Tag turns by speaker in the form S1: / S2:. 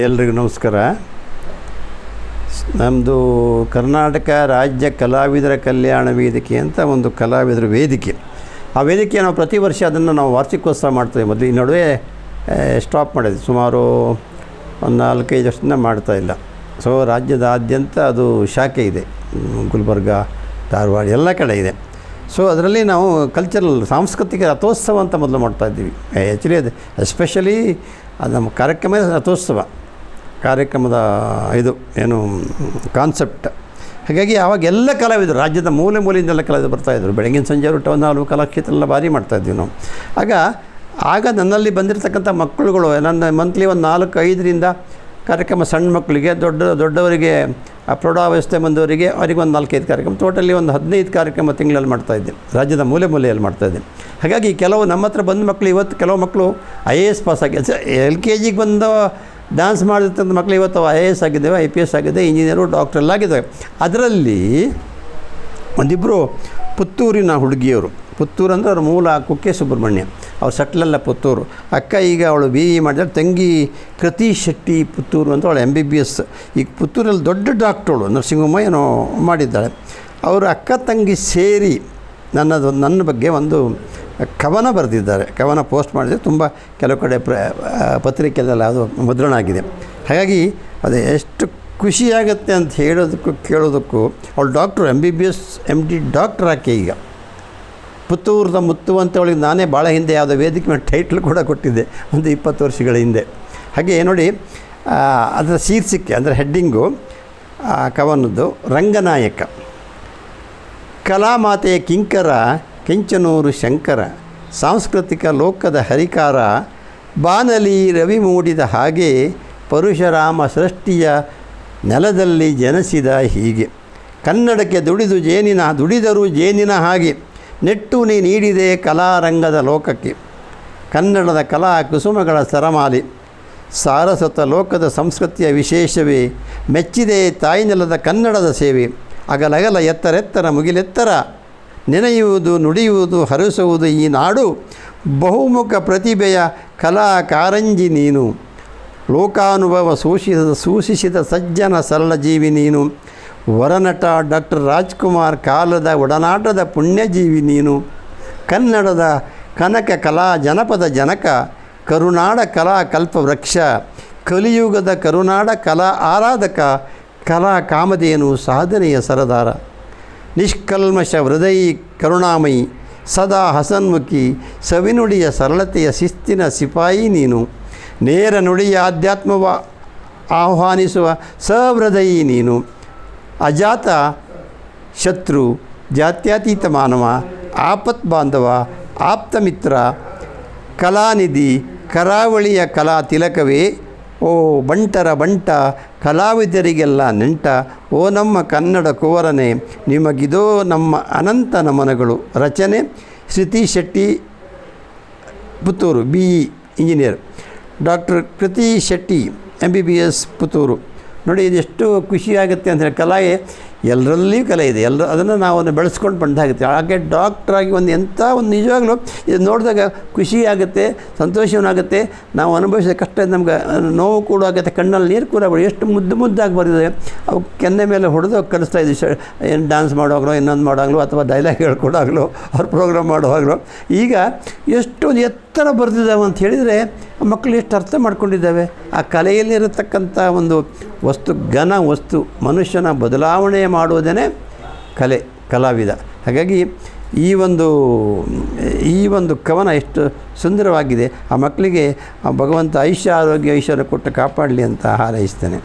S1: ಎಲ್ರಿಗೂ ನಮಸ್ಕಾರ. ನಮ್ಮದು ಕರ್ನಾಟಕ ರಾಜ್ಯ ಕಲಾವಿದರ ಕಲ್ಯಾಣ ವೇದಿಕೆ ಅಂತ ಒಂದು ಕಲಾವಿದರ ವೇದಿಕೆ. ಆ ವೇದಿಕೆ ನಾವು ಪ್ರತಿ ವರ್ಷ ಅದನ್ನು ನಾವು ವಾರ್ಷಿಕೋತ್ಸವ ಮಾಡ್ತೇವೆ. ಮೊದಲು ಈ ನಡುವೆ ಸ್ಟಾಪ್ ಮಾಡಿದ್ವಿ. ಸುಮಾರು ಒಂದು ನಾಲ್ಕೈದು ವರ್ಷದಿಂದ ಮಾಡ್ತಾ ಇಲ್ಲ. ಸೊ ರಾಜ್ಯದಾದ್ಯಂತ ಅದು ಶಾಖೆ ಇದೆ. ಗುಲ್ಬರ್ಗ, ಧಾರವಾಡ ಎಲ್ಲ ಕಡೆ ಇದೆ. ಸೊ ಅದರಲ್ಲಿ ನಾವು ಕಲ್ಚರಲ್ ಸಾಂಸ್ಕೃತಿಕ ರಥೋತ್ಸವ ಅಂತ ಮೊದಲು ಮಾಡ್ತಾ ಇದ್ದೀವಿ. ಆ್ಯಕ್ಚುಲಿ ಅದು ಎಸ್ಪೆಷಲಿ ಅದು ನಮ್ಮ ಕಾರ್ಯಕ್ರಮ ರಥೋತ್ಸವ. ಕಾರ್ಯಕ್ರಮದ ಇದು ಏನು ಕಾನ್ಸೆಪ್ಟ್ ಹಾಗಾಗಿ ಆವಾಗ ಎಲ್ಲ ಕಲಾವಿದರು, ರಾಜ್ಯದ ಮೂಲೆ ಮೂಲೆಯಿಂದೆಲ್ಲ ಕಲಾವಿದರು ಬರ್ತಾಯಿದ್ರು ಬೆಳಗಿನ ಸಂಜೆ ಊಟ ಒಂದು ನಾಲ್ಕು ಕಲಾಕ್ಷೇತ್ರ ಎಲ್ಲ ಭಾರಿ ಮಾಡ್ತಾಯಿದ್ವಿ ನಾವು. ಆಗ ಆಗ ನನ್ನಲ್ಲಿ ಬಂದಿರತಕ್ಕಂಥ ಮಕ್ಕಳುಗಳು, ನನ್ನ ಮಂತ್ಲಿ ಒಂದು ನಾಲ್ಕು ಐದರಿಂದ ಕಾರ್ಯಕ್ರಮ ಸಣ್ಣ ಮಕ್ಕಳಿಗೆ, ದೊಡ್ಡ, ದೊಡ್ಡವರಿಗೆ ಪ್ರೌಢಾವಸ್ಥೆ ಬಂದವರಿಗೆ ಅವರಿಗೆ ಒಂದು ನಾಲ್ಕೈದು ಕಾರ್ಯಕ್ರಮ. ಟೋಟಲಿ ಒಂದು ಹದಿನೈದು ಕಾರ್ಯಕ್ರಮ ತಿಂಗಳಲ್ಲಿ ಮಾಡ್ತಾಯಿದ್ದೆ ರಾಜ್ಯದ ಮೂಲೆ ಮೂಲೆಯಲ್ಲಿ ಮಾಡ್ತಾಯಿದ್ದೆ ಹಾಗಾಗಿ ಕೆಲವು ನಮ್ಮ ಹತ್ರ ಬಂದ ಮಕ್ಕಳು ಇವತ್ತು ಕೆಲವು ಮಕ್ಕಳು ಐ ಎ ಎಸ್ ಪಾಸ್ ಆಗಿ, ಎಲ್ ಕೆ ಜಿಗೆ ಬಂದ ಡ್ಯಾನ್ಸ್ ಮಾಡಿರ್ತಕ್ಕಂಥ ಮಕ್ಕಳು ಇವತ್ತು ಐ ಎ ಎಸ್ ಆಗಿದ್ದೇವೆ, ಐ ಪಿ ಎಸ್ ಆಗಿದೆ ಇಂಜಿನಿಯರು, ಡಾಕ್ಟರ್ ಎಲ್ಲ ಆಗಿದ್ದಾವೆ. ಅದರಲ್ಲಿ ಒಂದಿಬ್ಬರು ಪುತ್ತೂರಿನ ಹುಡುಗಿಯವರು. ಪುತ್ತೂರು ಅಂದರೆ ಅವ್ರ ಮೂಲ ಕುಕ್ಕೆ ಸುಬ್ರಹ್ಮಣ್ಯ. ಅವ್ರು ಸಟ್ಲಲ್ಲ ಪುತ್ತೂರು. ಅಕ್ಕ ಈಗ ಅವಳು ಬಿ ಇ ಮಾಡಿದ್ರೆ ತಂಗಿ ಕೃತಿ ಶೆಟ್ಟಿ ಪುತ್ತೂರು ಅಂತ ಅವಳು ಎಂ ಬಿ ಬಿ ಎಸ್ ಈಗ ಪುತ್ತೂರಲ್ಲಿ ದೊಡ್ಡ ಡಾಕ್ಟ್ರಳು ನರಸಿಂಹಮ್ಮ ಏನೋ ಮಾಡಿದ್ದಾಳೆ. ಅವರು ಅಕ್ಕ ತಂಗಿ ಸೇರಿ ನನ್ನದು, ನನ್ನ ಬಗ್ಗೆ ಒಂದು ಕವನ ಬರೆದಿದ್ದಾರೆ. ಕವನ ಪೋಸ್ಟ್ ಮಾಡಿದರೆ ತುಂಬ ಕೆಲವು ಕಡೆ ಪ್ರ ಪತ್ರಿಕೆಯಲ್ಲೆಲ್ಲ ಅದು ಮುದ್ರಣ ಆಗಿದೆ ಹಾಗಾಗಿ ಅದು ಎಷ್ಟು ಖುಷಿಯಾಗುತ್ತೆ ಅಂತ ಹೇಳೋದಕ್ಕೂ ಕೇಳೋದಕ್ಕೂ ಅವಳು doctor M B B S M D doctor ಆಕೆ ಈಗ. ಪುತ್ತೂರದ ಮುತ್ತು ಅಂತ ಅವಳಿಗೆ ನಾನೇ ಭಾಳ ಹಿಂದೆ ಯಾವುದೋ ವೇದಿಕೆ ಮೇಲೆ ಟೈಟ್ಲ್ ಕೂಡ ಕೊಟ್ಟಿದ್ದೆ ಒಂದು ಇಪ್ಪತ್ತು ವರ್ಷಗಳ ಹಿಂದೆ. ಹಾಗೆ ನೋಡಿ ಅದರ ಶೀರ್ಷಿಕೆ ಅಂದರೆ ಹೆಡ್ಡಿಂಗು ಕವನದ್ದು ರಂಗನಾಯಕ. ಕಲಾಮಾತೆಯ ಕಿಂಕರ ಕೆಂಚನೂರು ಶಂಕರ, ಸಾಂಸ್ಕೃತಿಕ ಲೋಕದ ಹರಿಕಾರ, ಬಾನಲಿ ರವಿ ಮೂಡಿದ ಹಾಗೆ ಪರಶುರಾಮ ಸೃಷ್ಟಿಯ ನೆಲದಲ್ಲಿ ಜನಿಸಿದ ಹೀಗೆ. ಕನ್ನಡಕ್ಕೆ ದುಡಿದು ಜೇನಿನ, ದುಡಿದರೂ ಜೇನಿನ ಹಾಗೆ. ನೆಟ್ಟು ನೀ ನೀಡಿದೆ ಕಲಾರಂಗದ ಲೋಕಕ್ಕೆ. ಕನ್ನಡದ ಕಲಾ ಕುಸುಮಗಳ ಸರಮಾಲಿ. ಸಾರಸ್ವತ ಲೋಕದ ಸಂಸ್ಕೃತಿಯ ವಿಶೇಷವೇ. ಮೆಚ್ಚಿದೆ ತಾಯಿನೆಲದ ಕನ್ನಡದ ಸೇವೆ. ಅಗಲಗಲ ಎತ್ತರೆತ್ತರ ಮುಗಿಲೆತ್ತರ. ನೆನೆಯುವುದು, ನುಡಿಯುವುದು, ಹರಿಸುವುದು ಈ ನಾಡು ಬಹುಮುಖ ಪ್ರತಿಭೆಯ ಕಲಾ ಕಾರಂಜಿ ನೀನು. ಲೋಕಾನುಭವ ಸೂಚಿಸಿದ ಸೂಚಿಸಿದ ಸಜ್ಜನ ಸರಳ ಜೀವಿ ನೀನು. ವರನಟ ಡಾಕ್ಟರ್ ರಾಜ್ಕುಮಾರ್ ಕಾಲದ ಒಡನಾಟದ ಪುಣ್ಯಜೀವಿ ನೀನು. ಕನ್ನಡದ ಕನಕ ಕಲಾ ಜನಪದ ಜನಕ, ಕರುನಾಡ ಕಲಾ ಕಲ್ಪವೃಕ್ಷ ಕಲಿಯುಗದ ಕರುನಾಡ ಕಲಾ ಆರಾಧಕ, ಕಲಾ ಕಾಮಧೇನು ಸಾಧನೆಯ ಸರದಾರ. ನಿಷ್ಕಲ್ಮಶ ಹೃದಯಿ ಕರುಣಾಮಯಿ, ಸದಾ ಹಸನ್ಮುಖಿ, ಸವಿನುಡಿಯ ಸರಳತೆಯ ಶಿಸ್ತಿನ ಸಿಪಾಯಿ ನೀನು. ನೇರ ನುಡಿಯ ಆಧ್ಯಾತ್ಮವ ಆಹ್ವಾನಿಸುವ ಸಹೃದಯಿ ನೀನು. ಅಜಾತ ಶತ್ರು, ಜಾತ್ಯತೀತ ಮಾನವ, ಆಪತ್ ಬಾಂಧವ ಆಪ್ತಮಿತ್ರ ಕಲಾನಿಧಿ, ಕರಾವಳಿಯ ಕಲಾ ತಿಲಕವೇ ಓ ಬಂಟರ ಬಂಟ, ಕಲಾವಿದರಿಗೆಲ್ಲ ನೆಂಟ, ಓ ನಮ್ಮ ಕನ್ನಡ ಕುವರನೆ, ನಿಮಗಿದೋ ನಮ್ಮ ಅನಂತ ನಮನಗಳು. ರಚನೆ Shruti Shetty, Puttur, B E engineer. Doctor Kriti Shetty M B B S Puttur. ನೋಡಿ, ಇದೆಷ್ಟು ಖುಷಿಯಾಗುತ್ತೆ ಅಂತ ಹೇಳಿ ಎಲ್ಲರಲ್ಲಿಯೂ ಕಲೆ ಇದೆ. ಎಲ್ಲರೂ ಅದನ್ನು ನಾವು ಅದನ್ನು ಬೆಳೆಸ್ಕೊಂಡು ಬಂದಾಗುತ್ತೆ. ಹಾಗೆ ಡಾಕ್ಟ್ರಾಗಿ ಒಂದು ಎಂಥ ಒಂದು ನಿಜವಾಗ್ಲೂ ಇದು ನೋಡಿದಾಗ ಖುಷಿ ಆಗುತ್ತೆ ಸಂತೋಷವನ್ನಾಗುತ್ತೆ. ನಾವು ಅನುಭವಿಸಿದ ಕಷ್ಟ ನಮ್ಗೆ ನೋವು ಕೂಡ ಆಗುತ್ತೆ ಕಣ್ಣಲ್ಲಿ ನೀರು ಕೂಡ. ಎಷ್ಟು ಮುದ್ದು ಮುದ್ದಾಗಿ ಬರೆದಿದೆ ಅವು ಕೆನ್ನೆ ಮೇಲೆ ಹೊಡೆದು ಕಲಿಸ್ತಾ ಇದ್ದೀವಿ. ಶ, ಏನು ಡ್ಯಾನ್ಸ್ ಮಾಡುವಾಗಲೋ, ಇನ್ನೊಂದು ಮಾಡುವಾಗಲೂ, ಅಥವಾ ಡೈಲಾಗ್ ಹೇಳ್ಕೊಡಾಗಲೋ ಅವ್ರ ಪ್ರೋಗ್ರಾಮ್ ಮಾಡುವಾಗಲೋ. ಈಗ ಎಷ್ಟು ಎತ್ತರ ಬರೆದಿದ್ದಾವೆ ಅಂತ ಹೇಳಿದರೆ ಮಕ್ಕಳು ಎಷ್ಟು ಅರ್ಥ ಮಾಡ್ಕೊಂಡಿದ್ದಾವೆ. ಆ ಕಲೆಯಲ್ಲಿರತಕ್ಕಂಥ ಒಂದು ವಸ್ತು, ಘನ ವಸ್ತು, ಮನುಷ್ಯನ ಬದಲಾವಣೆ ಮಾಡುವುದೇ ಕಲೆ, ಕಲಾವಿದ. ಹಾಗಾಗಿ ಈ ಒಂದು ಈ ಒಂದು ಕವನ ಎಷ್ಟು ಸುಂದರವಾಗಿದೆ. ಆ ಮಕ್ಕಳಿಗೆ ಭಗವಂತ ಐಶ್ಯ ಆರೋಗ್ಯ, ಐಶ್ವರ್ಯ ಕೊಟ್ಟು ಕಾಪಾಡಲಿ ಅಂತ ಹಾರೈಸ್ತೇನೆ.